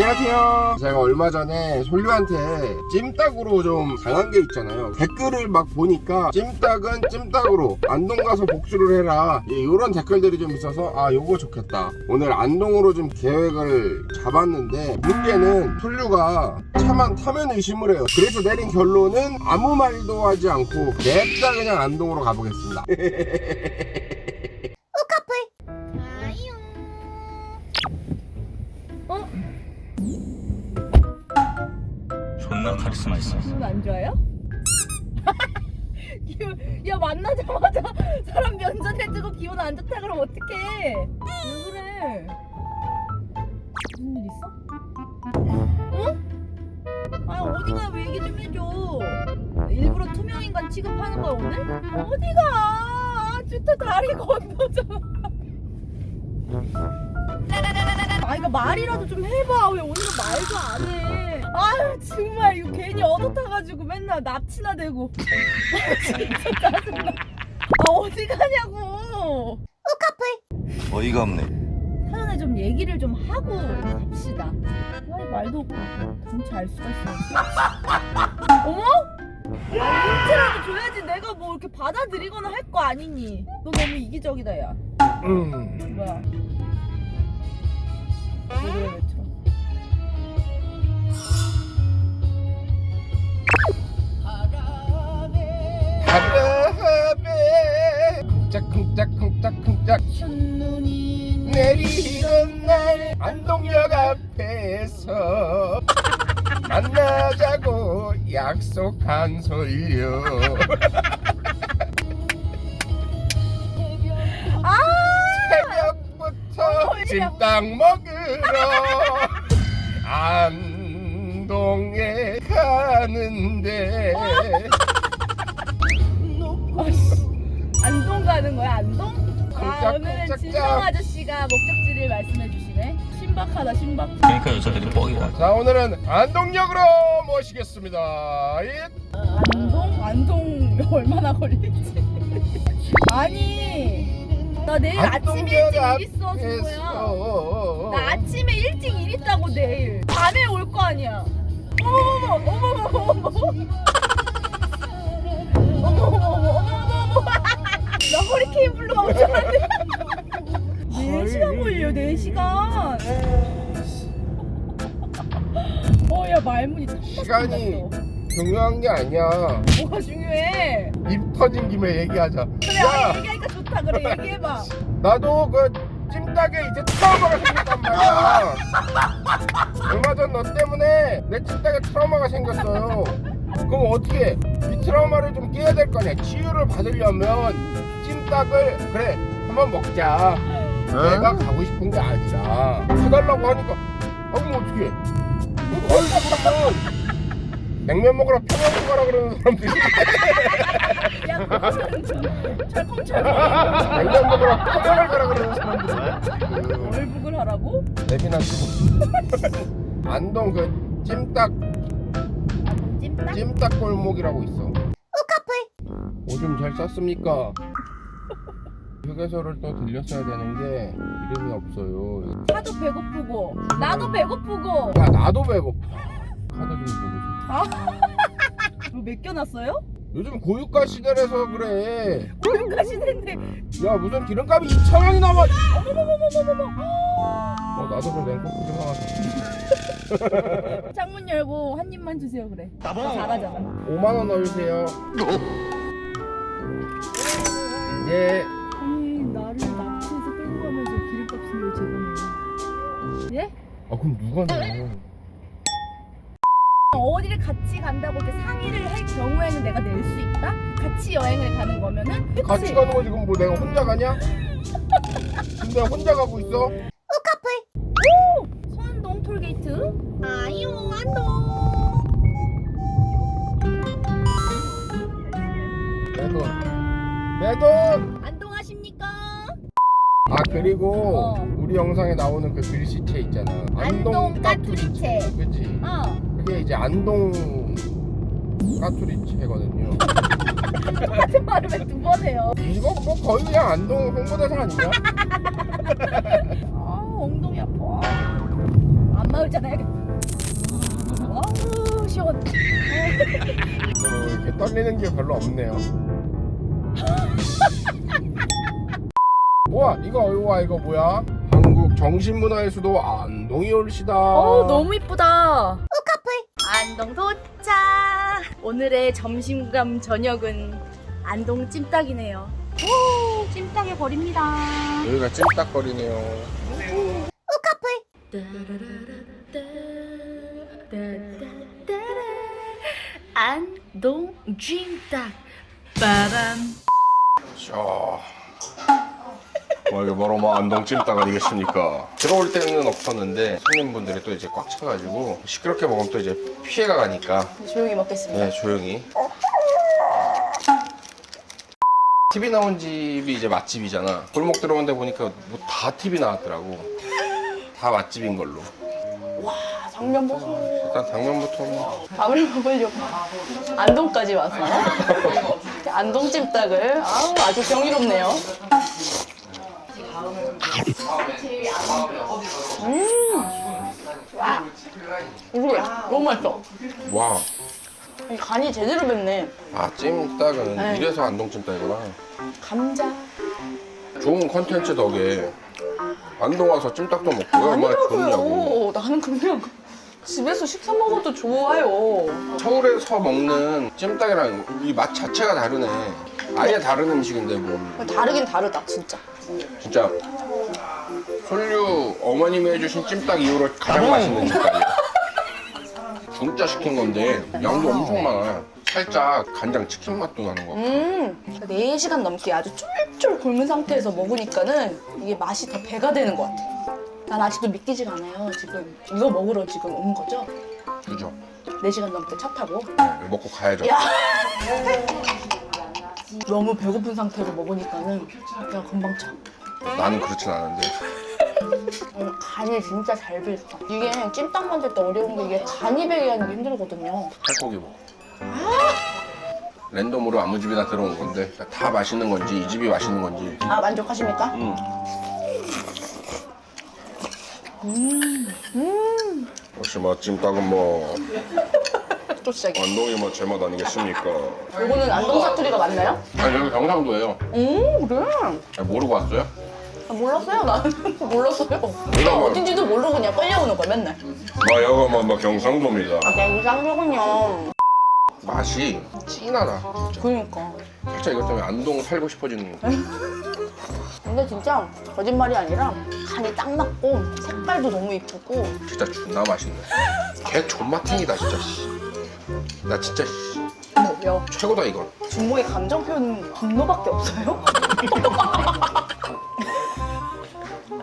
안녕하세요. 제가 얼마 전에 솔류한테 찜닭으로 좀 당한 게 있잖아요. 댓글을 막 보니까 찜닭은 찜닭으로 안동 가서 복수를 해라. 이런 댓글들이 좀 있어서 아 요거 좋겠다. 오늘 안동으로 좀 계획을 잡았는데 문제는 솔류가 차만 타면 의심을 해요. 그래서 내린 결론은 아무 말도 하지 않고 냅다 그냥 안동으로 가보겠습니다. 아 어디가 왜 얘기 좀 해줘? 일부러 투명인간 취급하는 거야 오늘? 어디가? 아, 진짜 다리 건너자 아 이거 말이라도 좀 해봐. 왜 오늘은 말도 안 해? 아유 정말 이거 괜히 얻어타가지고 맨날 납치나 대고. 진짜 짜증나. 아 어디 가냐고. 어이가 없네. 좀 얘기를 좀 하고 갑시다. 아 말도 정치 알 수가 있어. 어머? 아 힌트라도 줘야지. 내가 뭐 이렇게 받아들이거나 할 거 아니니. 너 너무 이기적이다 야. 음. 뭐야 쿵짝쿵짝쿵짝쿵짝. 첫눈이 내리던 날 안동역 앞에서 만나자고 약속한 솔려 아! 새벽부터 찜닭 먹으러 안동에 가는데 오늘은 진성 짝. 아저씨가 목적지를 말씀해 주시네 신박하다 신박 그러니까 여자들이 뻥이다. 자 오늘은 안동역으로 모시겠습니다 예. 안동? 안동 얼마나 걸리지? 아니 나 내일 아침 일찍 일 있어 친구야 앞에서 나 아침에 일찍 일 있다고 내일 밤에 올 거 아니야 어머머머 어머머머 어머머머 나 허리케인 블루 엄청난데 4시간 걸려 4시간. 어야 말문이 탁 시간이 막힌다, 중요한 게 아니야. 또. 뭐가 중요해? 입 터진 김에 얘기하자. 그래 야! 아, 얘기하니까 좋다. 그래 얘기해봐. 나도 그 찜닭에 이제 트라우마가 생겼단 말이야. 얼마 전 너 때문에 내 찜닭에 트라우마가 생겼어요. 그럼 어떻게 해? 이 트라우마를 좀 깨야 될거 아니야? 치유를 받으려면 찜닭을 그래 한번 먹자. 내가 가고 싶은 게 아니라 해달라고 하니까. 아 그럼 어떻게 해? 거기 그러면 냉면 먹으러 평양도 가라 그러는 사람들이. 야 그거는 좀 철컹철컹. 냉면 먹으러 평양을 가라 그러는 사람들이. 월북을 하라고? 내비나 치고 안동 그 찜닭. 찜닭? 찜닭 골목이라고 있어. 오줌 잘 쌌습니까? 휴게소를 또 들렸어야 되는 게 이름이 없어요. 나도 배고프고 나도 배고프고. 야 나도 배고파. 카드 좀 주고 아? 뭐 맡겨놨어요? 요즘 고유가 시대라서 그래. 고용가시는데. 야 무슨 기름값이 2천 원이 나와 어머머머머머머 어 나도 그 냉커피 좀 하나 창문 열고 한 입만 주세요 그래. 나 잘하잖아. 5만 원 넣으세요. 예 아 그럼 누가 내 어디를 같이 간다고 이렇게 상의를 할 경우에는 내가 낼 수 있다? 같이 여행을 가는 거면은 그치? 같이 가는 거지 그럼 뭐 내가 혼자 가냐? 근데 혼자 가고 있어? 오! 서안동 톨게이트 아유 안동 내 돈. 내 돈! 아 그리고 어. 우리 영상에 나오는 그 글씨체 있잖아 안동 까투리체. 그치 어 그게 이제 안동 까투리체거든요 똑같은 말을 왜 두 번 해요 이거 뭐 거의 그냥 안동 홍보대사 아닌가? 아 엉덩이 아파 안 짠해. 와우 시원. 어, 이렇게 떨리는 게 별로 없네요. 우와 이거 우와 이거 뭐야? 한국 정신문화의 수도 안동이 올시다. 어 너무 이쁘다. 우카풀 안동 도착. 오늘의 점심감 저녁은 안동 찜닭이네요. 오 찜닭의 거리입니다. 여기가 찜닭거리네요. 안동 찜닭 빠밤. 자, 와 이게 바로 뭐 안동 찜닭 아니겠습니까? 들어올 때는 없었는데 손님분들이 또 이제 꽉 차가지고 시끄럽게 먹으면 또 이제 피해가 가니까 조용히 먹겠습니다. 네 조용히. TV 나온 집이 이제 맛집이잖아. 골목 들어오는데 보니까 뭐 다 TV 나왔더라고. 다 맛집인 걸로. 당면 보소. 일단 당면부터 뭐. 밥을 먹으려고 안동까지 와서 안동 찜닭을 아우 아주 경이롭네요. 음, 와, 이거 너무 맛있어. 와, 이 간이 제대로 뱄네. 아 찜닭은 네. 이래서 안동 찜닭이구나. 감자. 좋은 컨텐츠 덕에 안동 와서 찜닭도 먹고 얼마나 좋냐고. 아니라고요. 나는 그냥 집에서 식사 먹어도 좋아요. 서울에서 먹는 찜닭이랑 이 맛 자체가 다르네. 아예 다른 음식인데 뭐 다르긴 다르다 진짜. 진짜 솔류 어머님이 해주신 찜닭 이후로 가장 맛있는 찜닭이야. 중짜 시킨 건데 양도 엄청 많아. 살짝 간장 치킨 맛도 나는 거. 음, 4시간 넘게 아주 쫄쫄 굶은 상태에서 먹으니까는 이게 맛이 더 배가 되는 것 같아. 난 아직도 믿기지가 않아요. 지금 이거 먹으러 지금 온 거죠? 그죠? 4시간 넘게 차 타고. 네, 먹고 가야죠. 야! 너무 배고픈 상태로 먹으니까는 그냥 금방 차. 나는 그렇진 않은데. 어, 간이 진짜 잘 배있어. 이게 찜닭 만들 때 어려운 게 이게 간이 배게 하는 게 힘들거든요. 살코기 먹어. 랜덤으로 아무 집이나 들어온 건데 다 맛있는 건지 이 집이 맛있는 건지. 아, 만족하십니까? 음. 음, 역시 뭐 찜닭은 뭐 또 시작이야. 안동이 뭐 제맛 아니겠습니까? 이거는 안동 사투리가 맞나요? 아니 여기 경상도예요. 오, 그래. 아, 모르고 왔어요? 아, 몰랐어요, 나는. 몰랐어요. 내가 뭐. 어딘지도 모르고 그냥 끌려오는 거야, 맨날. 아 여기 뭐, 뭐 경상도입니다. 아, 경상도군요. 맛이 진하다. 진짜. 그러니까. 살짝 이것 때문에 안동 살고 싶어지는. 근데 진짜 거짓말이 아니라 간이 딱 맞고 색깔도 너무 이쁘고 진짜 존나 맛있네. 개 존맛탱이다 진짜. 씨. 나 진짜 씨, 뭐요? 최고다 이건. 준모의 감정 표현은 분노밖에 없어요?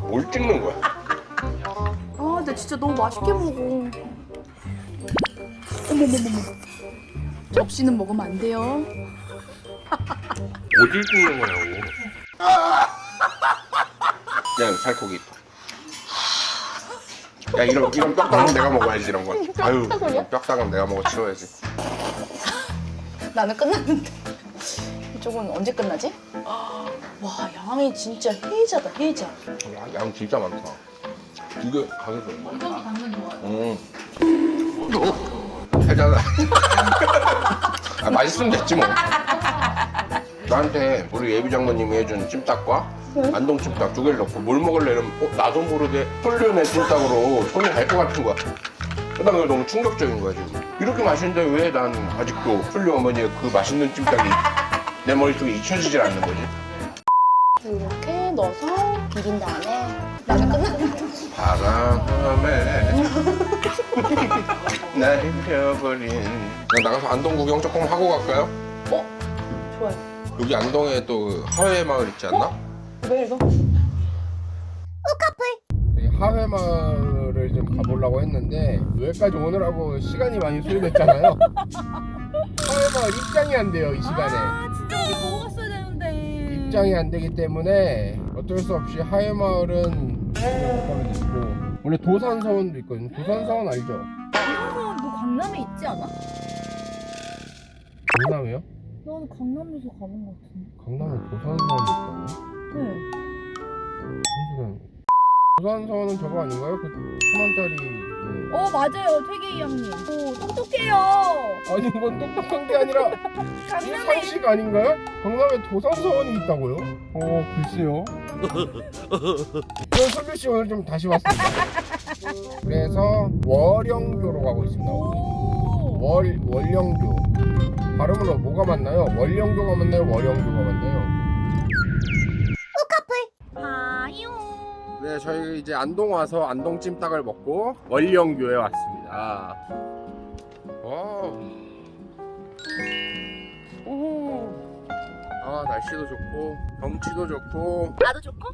뭘 찍는 거야? 아, 근데 진짜 너무 맛있게 먹어. 어머머머머. 접시는 먹으면 안 돼요. 어딜 찍는 거냐고. 야 살코기. 야 이런 이런 뼈다귀 내가 먹어야지 이런 건. 아유 이런 뼈다귀 내가 먹어 치워야지. 나는 끝났는데. 이쪽은 언제 끝나지? 와, 양이 진짜 해자다, 해자. 야, 양 진짜 많다. 이게 가격이 얼마? 이거기 당근이 응. 해자다. 아, 맛있으면 됐지 뭐. 나한테 우리 예비 장모님이 해준 찜닭과 안동 찜닭 두 개를 넣고 뭘 먹을래 이러면 어, 나도 모르게 홀륜의 찜닭으로 손이 갈 것 같은 거야. 그다음에 이거 너무 충격적인 거야 지금. 이렇게 맛있는데 왜 난 아직도 홀륜 어머니의 그 맛있는 찜닭이 내 머릿속에 잊혀지질 않는 거지? 이렇게 넣어서 비빈 다음에. 바람에 날 잃어버린 그냥 나가서 안동 구경 조금 하고 갈까요? 어? 여기 안동에 또그 하회 마을 있지 않나? 왜 이거? 하회 마을을 좀 가보려고 했는데 여기까지 오느라고 시간이 많이 소요됐잖아요 하회 마을 입장이 안 돼요 이 시간에 아, 진짜 우리 보고 갔어야 되는데. 입장이 안 되기 때문에 어쩔 수 없이 하회 마을은 그냥 못 가게 됐고 원래 도산서원도 있거든요 도산서원 알죠? 이거 너 강남에 있지 않아? 강남이요? 넌 강남에서 가본 것 같은데. 강남에 도산서원이 있다고? 응. 무슨 소리야? 부산서원은 저거 아닌가요? 그 천원짜리 그 어 맞아요 퇴계 이형님. 오 똑똑해요. 아니 이건 똑똑한 게 아니라 강남에 상식 아닌가요? 강남에 도산서원이 있다고요? 어 글쎄요 그럼 솔비씨 오늘 좀 다시 왔습니다 그래서 월영교로 가고 있습니다 오. 월, 월영교 발음으로 뭐가 맞나요? 월영교가 맞나요? 월영교가 맞나요? 하유. 네 저희 이제 안동 와서 안동 찜닭을 먹고 월영교에 왔습니다 어. 오. 아 날씨도 좋고 경치도 좋고 나도 좋고.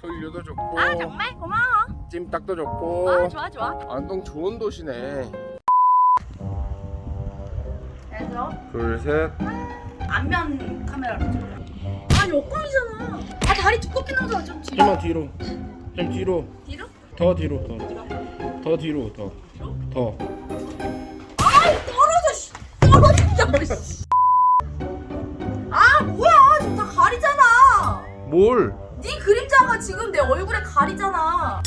솔류도 좋고 아 정말 고마워. 찜닭도 좋고 아 좋아 좋아. 안동 좋은 도시네 그래서 둘 셋 안면 카메라로 찍어. 아 여권이잖아. 아 다리 두껍게 나오잖아 좀 뒤로. 좀만 뒤로 좀 뒤로 뒤로? 더 뒤로 더, 더 뒤로 더 더. 떨어져 씨. 떨어진다 씨. 아 뭐야 지금 다 가리잖아. 뭘? 네 그림자가 지금 내 얼굴에 가리잖아.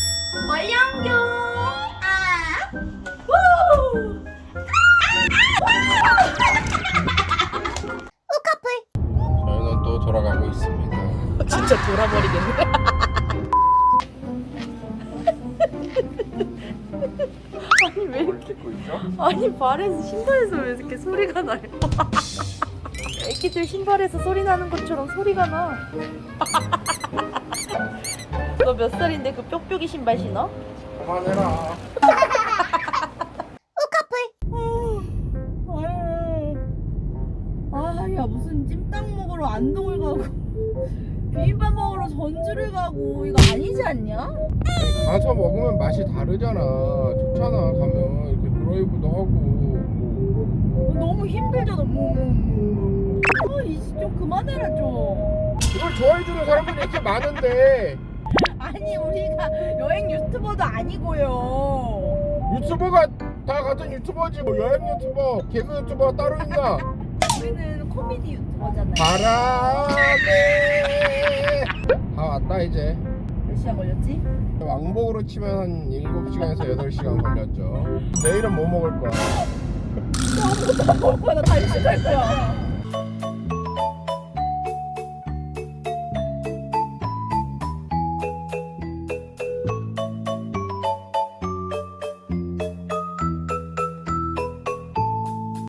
발에서 신발에서 왜 이렇게 소리가 나요? 애기들 신발에서 소리 나는 것처럼 소리가 나. 너 몇 살인데 그 뾱뾱이 신발 신어? 그만해라 아야 무슨 찜닭 먹으러 안동을 가고 비빔밥 먹으러 전주를 가고 이거 아니지 않냐? 가서 먹으면 맛이 다르잖아 좋잖아 가면 드라이브도 하고 뭐. 너무 힘들잖아. 뭐. 아 이제 좀 그만해라 좀. 이걸 좋아해주는 사람들이 이렇게 많은데 아니 우리가 여행 유튜버도 아니고요. 유튜버가 다 같은 유튜버지 뭐 여행 유튜버 개그 유튜버 따로 있나 우리는 코미디 유튜버잖아요. 바람에 다 왔다 이제 몇 시간 걸렸지? 왕복으로 치면 한 7시간에서 8시간 걸렸죠 내일은 뭐 먹을 거야 아무것도 안 먹을 거야. 나 다시 갈 거야.